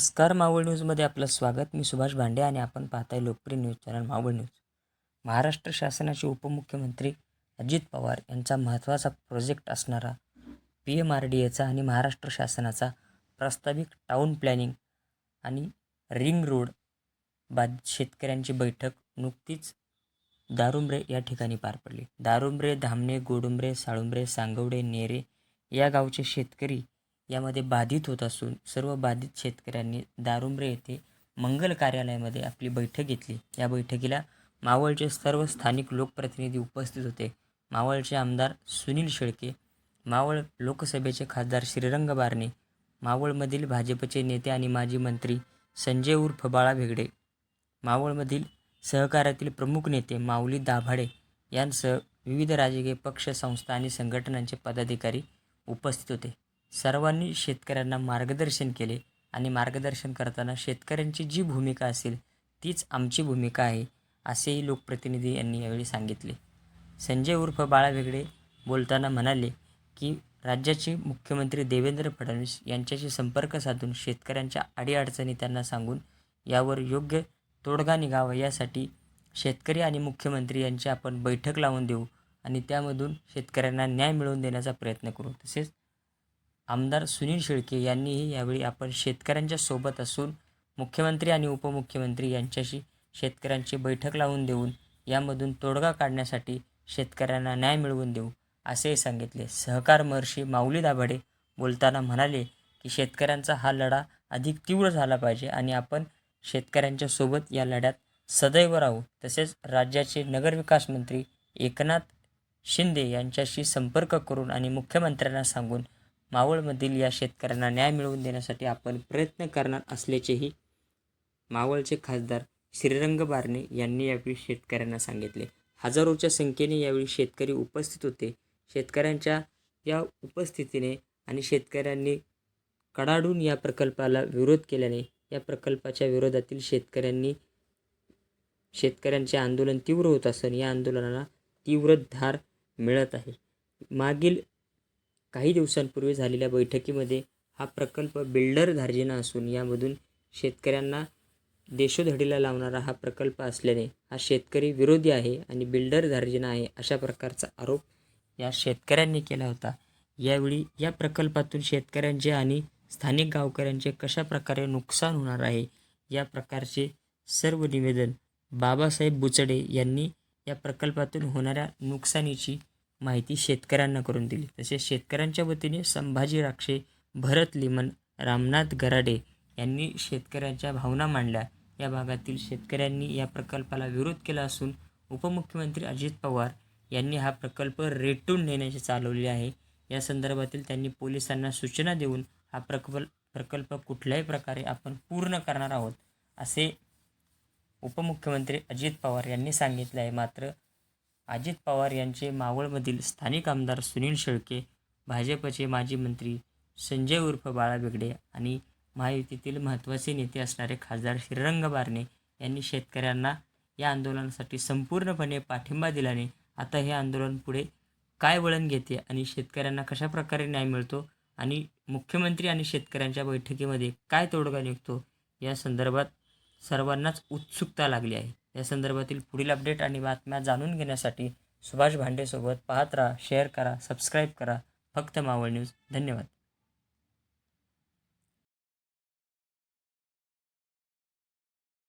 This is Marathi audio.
नमस्कार मावळ न्यूजमध्ये आपलं स्वागत. मी सुभाष भांडे आणि आपण पाहताय लोकप्रिय news channel Maval news. Maharashtra शासनाचे उपमुख्यमंत्री अजित पवार यांचा महत्त्वाचा प्रोजेक्ट असणारा पी एम आर डी एचा आणि महाराष्ट्र शासनाचा प्रस्तावित टाऊन प्लॅनिंग आणि रिंग रोड बाद शेतकऱ्यांची बैठक नुकतीच दारुंब्रे या ठिकाणी पार पडली. दारुंब्रे धामणे गोडुंब्रे साळुंब्रे सांगवडे नेरे या गावचे शेतकरी यामध्ये बाधित होत असून सर्व बाधित शेतकऱ्यांनी दारुंब्रे येथे मंगल कार्यालयामध्ये आपली बैठक घेतली. या बैठकीला मावळचे सर्व स्थानिक लोकप्रतिनिधी उपस्थित होते. मावळचे आमदार सुनील शेळके मावळ लोकसभेचे खासदार श्रीरंग बारणे मावळमधील भाजपचे नेते आणि माजी मंत्री संजय उर्फ बाळा भेगडे मावळमधील सहकार्यातील प्रमुख नेते माऊली दाभाडे यांसह विविध राजकीय पक्ष संस्था आणि संघटनांचे पदाधिकारी उपस्थित होते. सर्वांनी शेतकऱ्यांना मार्गदर्शन केले आणि मार्गदर्शन करताना शेतकऱ्यांची जी भूमिका असेल तीच आमची भूमिका आहे असेही लोकप्रतिनिधी यांनी यावेळी सांगितले. संजय उर्फ बाळा वेगळे बोलताना म्हणाले की राज्याचे मुख्यमंत्री देवेंद्र फडणवीस यांच्याशी संपर्क साधून शेतकऱ्यांच्या अडीअडचणी त्यांना सांगून यावर योग्य तोडगा निघावा यासाठी शेतकरी आणि मुख्यमंत्री यांची आपण बैठक लावून देऊ आणि त्यामधून शेतकऱ्यांना न्याय मिळवून देण्याचा प्रयत्न करू. तसेच आमदार सुनील शेळके यांनीही यावेळी आपण शेतकऱ्यांच्या सोबत असून मुख्यमंत्री आणि उपमुख्यमंत्री यांच्याशी शेतकऱ्यांची बैठक लावून देऊन यामधून तोडगा काढण्यासाठी शेतकऱ्यांना न्याय मिळवून देऊ असेही सांगितले. सहकार महर्षी माऊली दाभाडे बोलताना म्हणाले की शेतकऱ्यांचा हा लढा अधिक तीव्र झाला पाहिजे आणि आपण शेतकऱ्यांच्या सोबत या लढ्यात सदैव राहू. तसेच राज्याचे नगरविकास मंत्री एकनाथ शिंदे यांच्याशी संपर्क करून आणि मुख्यमंत्र्यांना सांगून मावळमधील या शेतकऱ्यांना न्याय मिळवून देण्यासाठी आपण प्रयत्न करणार असल्याचेही मावळचे खासदार श्रीरंग बारणे यांनी यावेळी शेतकऱ्यांना सांगितले. हजारोच्या संख्येने यावेळी शेतकरी उपस्थित होते. शेतकऱ्यांच्या या उपस्थितीने आणि शेतकऱ्यांनी कडाडून या प्रकल्पाला विरोध केल्याने या प्रकल्पाच्या विरोधातील शेतकऱ्यांनी शेतकऱ्यांचे आंदोलन तीव्र होत असून या आंदोलनाला तीव्र धार मिळत आहे. मागील काही दिवसांपूर्वी झालेल्या बैठकीमध्ये हा प्रकल्प बिल्डर धार्जिना असून यामधून शेतकऱ्यांना देशोधडीला लावणारा हा प्रकल्प असल्याने हा शेतकरी विरोधी आहे आणि बिल्डर धार्जिना आहे अशा प्रकारचा आरोप या शेतकऱ्यांनी केला होता. यावेळी या प्रकल्पातून शेतकऱ्यांचे आणि स्थानिक गावकऱ्यांचे कशा प्रकारे नुकसान होणार आहे या प्रकारचे सर्व निवेदन बाबासाहेब बुचडे यांनी या प्रकल्पातून होणाऱ्या नुकसानीची माहिती शेतकऱ्यांना करून दिली. तसेच शेतकऱ्यांच्या वतीने संभाजी राक्षे भरत लिमन रामनाथ गराडे यांनी शेतकऱ्यांच्या भावना मांडल्या. या भागातील शेतकऱ्यांनी या प्रकल्पाला विरोध केला असून उपमुख्यमंत्री अजित पवार यांनी हा प्रकल्प रेटून नेण्याचे चालवले आहे. या संदर्भातील त्यांनी पोलिसांना सूचना देऊन हा प्रकल्प प्रकल्प कुठल्याही प्रकारे आपण पूर्ण करणार आहोत असे उपमुख्यमंत्री अजित पवार यांनी सांगितले आहे. मात्र अजित पवार यांचे मावळमधील स्थानिक आमदार सुनील शेळके भाजपचे माजी मंत्री संजय उर्फ बाळा बेगडे आणि महायुतीतील महत्त्वाचे नेते असणारे खासदार श्रीरंग बारणे यांनी शेतकऱ्यांना या आंदोलनासाठी संपूर्णपणे पाठिंबा दिल्याने आता हे आंदोलन पुढे काय वळण घेते आणि शेतकऱ्यांना कशा प्रकारे न्याय मिळतो आणि मुख्यमंत्री आणि शेतकऱ्यांच्या बैठकीमध्ये काय तोडगा निघतो या संदर्भात सर्वांनाच उत्सुकता लागली आहे. या संदर्भातील पुढील अपडेट आणि बातम्या जाणून घेण्यासाठी सुभाष भांडेसोबत पाहत राहा शेअर करा सबस्क्राईब करा. फक्त मावळ न्यूज धन्यवाद.